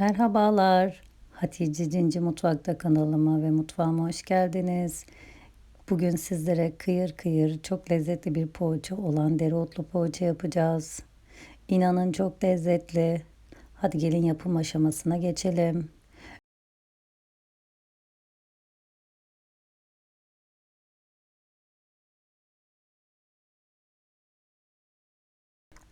Merhabalar. Hatice Cinci Mutfak'ta kanalıma ve mutfağıma hoş geldiniz. Bugün sizlere kıyır kıyır çok lezzetli bir poğaça olan dereotlu poğaça yapacağız. İnanın çok lezzetli. Hadi gelin yapım aşamasına geçelim.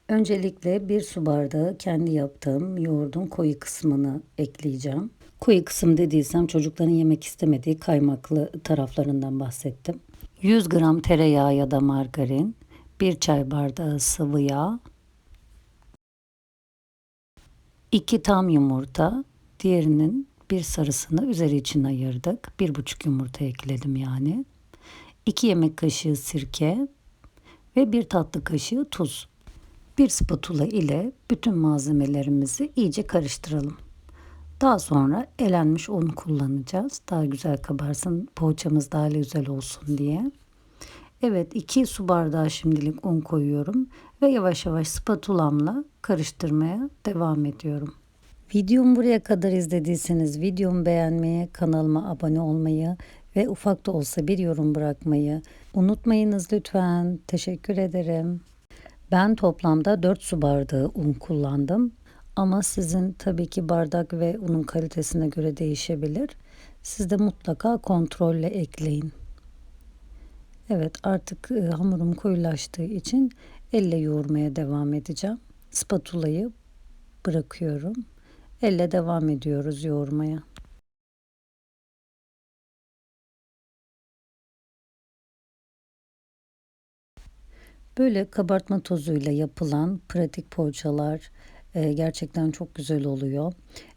Öncelikle bir su bardağı kendi yaptığım yoğurdun koyu kısmını ekleyeceğim. Koyu kısım dediysem çocukların yemek istemediği kaymaklı taraflarından bahsettim. 100 gram tereyağı ya da margarin, 1 çay bardağı sıvı yağ, 2 tam yumurta, diğerinin bir sarısını üzeri için ayırdık. 1,5 yumurta ekledim yani. 2 yemek kaşığı sirke ve 1 tatlı kaşığı tuz. Bir spatula ile bütün malzemelerimizi iyice karıştıralım. Daha sonra elenmiş un kullanacağız. Daha güzel kabarsın, poğaçamız daha güzel olsun diye. Evet 2 su bardağı şimdilik un koyuyorum ve yavaş yavaş spatulamla karıştırmaya devam ediyorum. Videomu buraya kadar izlediyseniz videomu beğenmeyi, kanalıma abone olmayı ve ufak da olsa bir yorum bırakmayı unutmayınız lütfen. Teşekkür ederim. Ben toplamda 4 su bardağı un kullandım. Ama sizin tabii ki bardak ve unun kalitesine göre değişebilir. Siz de mutlaka kontrolle ekleyin. Evet artık e, hamurum koyulaştığı için elle yoğurmaya devam edeceğim. Spatulayı bırakıyorum. Elle devam ediyoruz yoğurmaya. Böyle kabartma tozuyla yapılan pratik poğaçalar e, gerçekten çok güzel oluyor.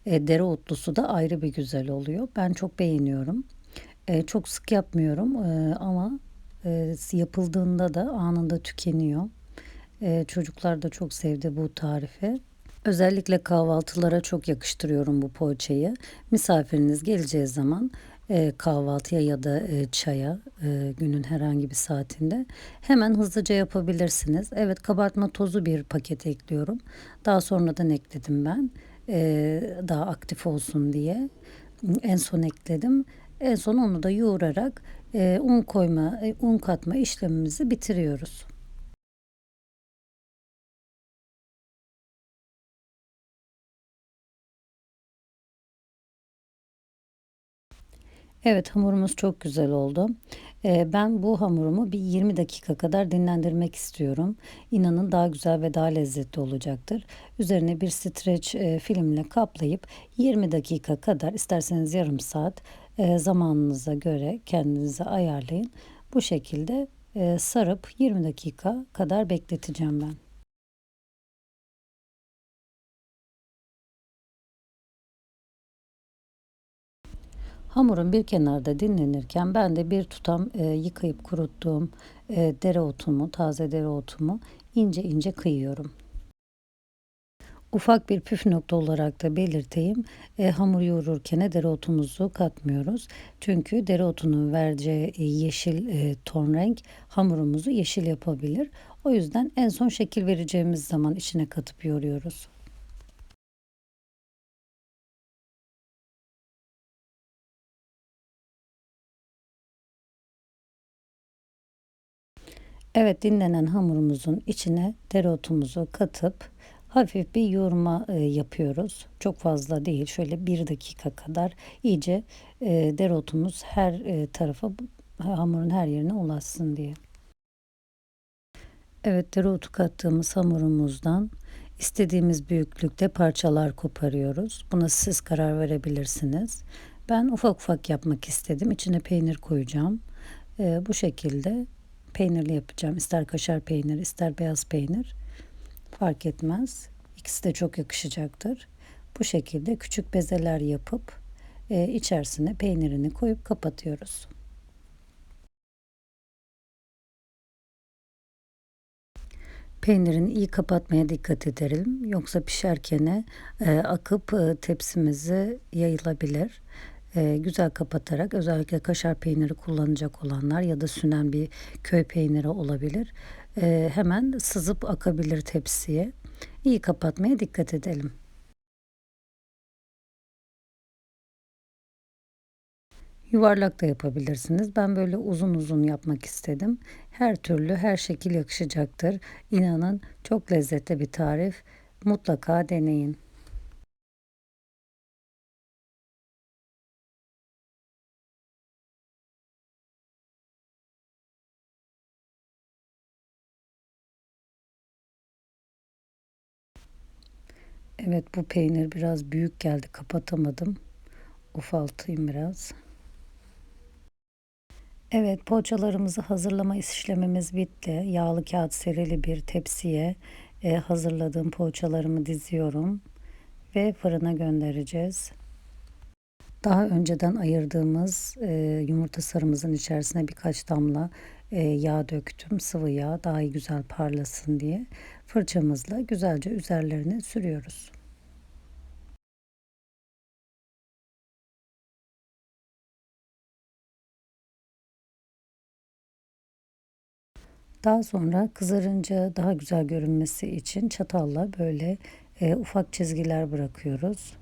E, dereotlusu da ayrı bir güzel oluyor. Ben çok beğeniyorum. E, çok sık yapmıyorum e, ama e, yapıldığında da anında tükeniyor. E, çocuklar da çok sevdi bu tarifi. Özellikle kahvaltılara çok yakıştırıyorum bu poğaçayı. Misafiriniz geleceği zaman e, kahvaltıya ya da e, çaya e, günün herhangi bir saatinde hemen hızlıca yapabilirsiniz. Evet kabartma tozu bir paket ekliyorum. Daha sonradan ekledim ben. Daha aktif olsun diye. En son ekledim. En son onu da yoğurarak un koyma, un katma işlemimizi bitiriyoruz. Evet hamurumuz çok güzel oldu. Ee, ben bu hamurumu bir 20 dakika kadar dinlendirmek istiyorum. İnanın daha güzel ve daha lezzetli olacaktır. Üzerine bir streç e, filmle kaplayıp 20 dakika kadar isterseniz yarım saat e, zamanınıza göre kendinize ayarlayın. Bu şekilde e, sarıp 20 dakika kadar bekleteceğim ben. Hamurum bir kenarda dinlenirken ben de bir tutam e, yıkayıp kuruttuğum e, dereotumu, taze dereotumu ince ince kıyıyorum. Ufak bir püf nokta olarak da belirteyim. E, hamur yoğururken dereotumuzu katmıyoruz. Çünkü dereotunun vereceği e, yeşil e, ton renk hamurumuzu yeşil yapabilir. O yüzden en son şekil vereceğimiz zaman içine katıp yoğuruyoruz. Evet dinlenen hamurumuzun içine dereotumuzu katıp hafif bir yoğurma e, yapıyoruz. Çok fazla değil şöyle bir dakika kadar iyice e, dereotumuz her e, tarafa hamurun her yerine ulaşsın diye. Evet dereotu kattığımız hamurumuzdan istediğimiz büyüklükte parçalar koparıyoruz. Buna siz karar verebilirsiniz. Ben ufak ufak yapmak istedim. İçine peynir koyacağım. E, bu şekilde peynirli yapacağım. İster kaşar peynir, ister beyaz peynir fark etmez. İkisi de çok yakışacaktır. Bu şekilde küçük bezeler yapıp e, içerisine peynirini koyup kapatıyoruz. Peynirini iyi kapatmaya dikkat edelim. Yoksa pişerken e, akıp e, tepsimizi yayılabilir e, güzel kapatarak özellikle kaşar peyniri kullanacak olanlar ya da sünen bir köy peyniri olabilir. E, hemen sızıp akabilir tepsiye. İyi kapatmaya dikkat edelim. Yuvarlak da yapabilirsiniz. Ben böyle uzun uzun yapmak istedim. Her türlü her şekil yakışacaktır. İnanın çok lezzetli bir tarif. Mutlaka deneyin. Evet bu peynir biraz büyük geldi kapatamadım. Ufaltayım biraz. Evet poğaçalarımızı hazırlama işlemimiz bitti. Yağlı kağıt serili bir tepsiye e, hazırladığım poğaçalarımı diziyorum ve fırına göndereceğiz. Daha önceden ayırdığımız e, yumurta sarımızın içerisine birkaç damla e, yağ döktüm. Sıvı yağ daha iyi güzel parlasın diye. Fırçamızla güzelce üzerlerine sürüyoruz. Daha sonra kızarınca daha güzel görünmesi için çatalla böyle e, ufak çizgiler bırakıyoruz.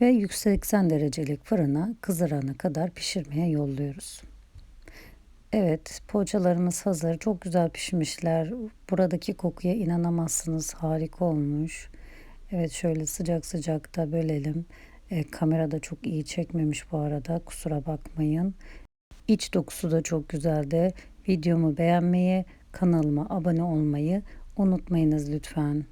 Ve 180 derecelik fırına kızarana kadar pişirmeye yolluyoruz. Evet, poğaçalarımız hazır. Çok güzel pişmişler. Buradaki kokuya inanamazsınız. Harika olmuş. Evet, şöyle sıcak sıcak da bölelim. E, kamerada çok iyi çekmemiş bu arada. Kusura bakmayın. İç dokusu da çok güzeldi. Videomu beğenmeyi, kanalıma abone olmayı unutmayınız lütfen.